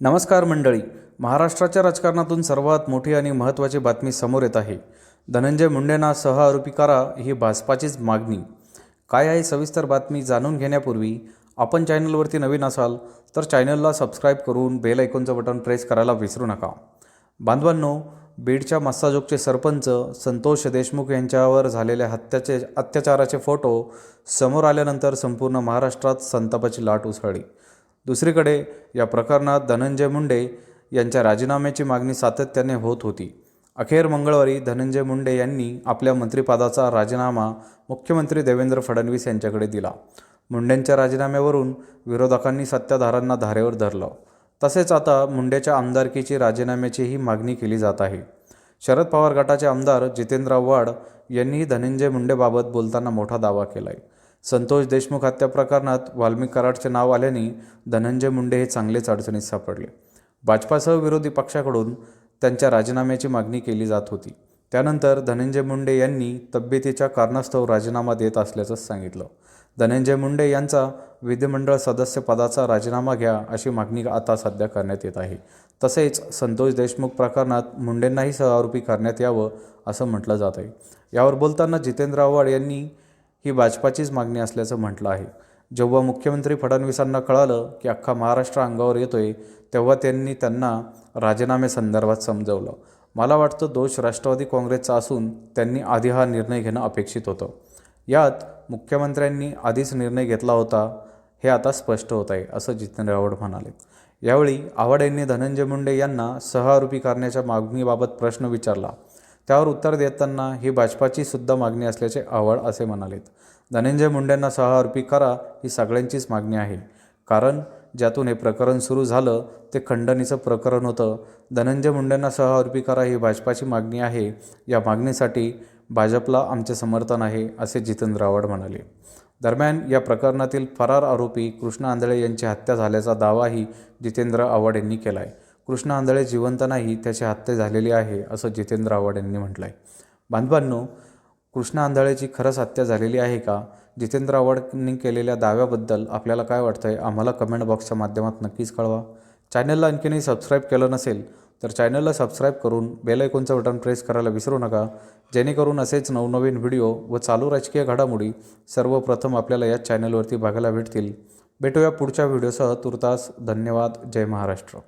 नमस्कार मंडळी महाराष्ट्राच्या राजकारणातून सर्वात मोठी आणि महत्त्वाची बातमी समोर येत आहे. धनंजय मुंडेंना सहआरोपी करा ही भाजपाचीच मागणी. काय आहे सविस्तर बातमी जाणून घेण्यापूर्वी आपण चॅनलवरती नवीन असाल तर चॅनलला सबस्क्राईब करून बेल ऐकॉनचं बटन प्रेस करायला विसरू नका. बांधवांनो बीडच्या मस्साजोगचे सरपंच संतोष देशमुख यांच्यावर झालेल्या हत्याचे अत्याचाराचे फोटो समोर आल्यानंतर संपूर्ण महाराष्ट्रात संतापाची लाट उसळली. दुसरीकडे या प्रकरणात धनंजय मुंडे यांच्या राजीनाम्याची मागणी सातत्याने होत होती. अखेर मंगळवारी धनंजय मुंडे यांनी आपल्या मंत्रिपदाचा राजीनामा मुख्यमंत्री देवेंद्र फडणवीस यांच्याकडे दिला. मुंडेंच्या राजीनाम्यावरून विरोधकांनी सत्ताधारांना धारेवर धरलं. तसेच आता मुंडेच्या आमदारकीची राजीनाम्याचीही मागणी केली जात आहे. शरद पवार गटाचे आमदार जितेंद्र आव्हाड यांनीही धनंजय मुंडेबाबत बोलताना मोठा दावा केला आहे संतोष देशमुख हत्या प्रकरणात वाल्मिक कराडचे नाव आल्याने धनंजय मुंडे हे चांगलेच अडचणीत सापडले. भाजपासह विरोधी पक्षाकडून त्यांच्या राजीनाम्याची मागणी केली जात होती. त्यानंतर धनंजय मुंडे यांनी तब्येतीच्या कारणास्तव राजीनामा देत असल्याचं सांगितलं. धनंजय मुंडे यांचा विधिमंडळ सदस्यपदाचा राजीनामा घ्या अशी मागणी आता सध्या करण्यात येत आहे. तसेच संतोष देशमुख प्रकरणात मुंडेंनाही सहआरोपी करण्यात यावं असं म्हटलं जात आहे यावर बोलताना जितेंद्र आव्हाड यांनी ही भाजपाचीच मागणी असल्याचं म्हटलं आहे. जेव्हा मुख्यमंत्री फडणवीसांना कळालं की अख्खा महाराष्ट्र अंगावर येतोय तेव्हा त्यांनी त्यांना राजीनाम्यासंदर्भात समजवलं. मला वाटतं दोष राष्ट्रवादी काँग्रेसचा असून त्यांनी आधी हा निर्णय घेणं अपेक्षित होतं. यात मुख्यमंत्र्यांनी आधीच निर्णय घेतला होता हे आता स्पष्ट होत आहे असं जितेंद्र आवड म्हणाले. यावेळी आव्हाड यांनी धनंजय मुंडे यांना सहआरोपी करण्याच्या मागणीबाबत प्रश्न विचारला. त्यावर उत्तर देताना ही भाजपाची सुद्धा मागणी असल्याचे आव्हाड असे म्हणालेत. धनंजय मुंडेंना सहआरोपी करा ही सगळ्यांचीच मागणी आहे. कारण ज्यातून हे प्रकरण सुरू झालं ते खंडणीचं प्रकरण होतं. धनंजय मुंडेंना सहआरोपी करा ही भाजपाची मागणी आहे. या मागणीसाठी भाजपला आमचे समर्थन आहे असे जितेंद्र आव्हाड म्हणाले. दरम्यान या प्रकरणातील फरार आरोपी कृष्ण आंधळे यांची हत्या झाल्याचा दावाही जितेंद्र आव्हाड यांनी केला आहे कृष्ण आंधळे जिवंत नाही त्याची हत्या झालेली आहे असं जितेंद्र आव्हाड यांनी म्हटलं आहे बांधवांनो कृष्ण आंधळेची खरंच हत्या झालेली आहे का? जितेंद्र आव्हाडांनी केलेल्या दाव्याबद्दल आपल्याला काय वाटतं आहे आम्हाला कमेंट बॉक्सच्या माध्यमात नक्कीच कळवा. चॅनलला आणखीनही सबस्क्राईब केलं नसेल तर चॅनलला सबस्क्राईब करून बेल आयकॉनचं बटन प्रेस करायला विसरू नका. जेणेकरून असेच नवनवीन व्हिडिओ व चालू राजकीय घडामोडी सर्वप्रथम आपल्याला या चॅनलवरती बघायला भेटतील. भेटूया पुढच्या व्हिडिओसह तुर्तास धन्यवाद. जय महाराष्ट्र.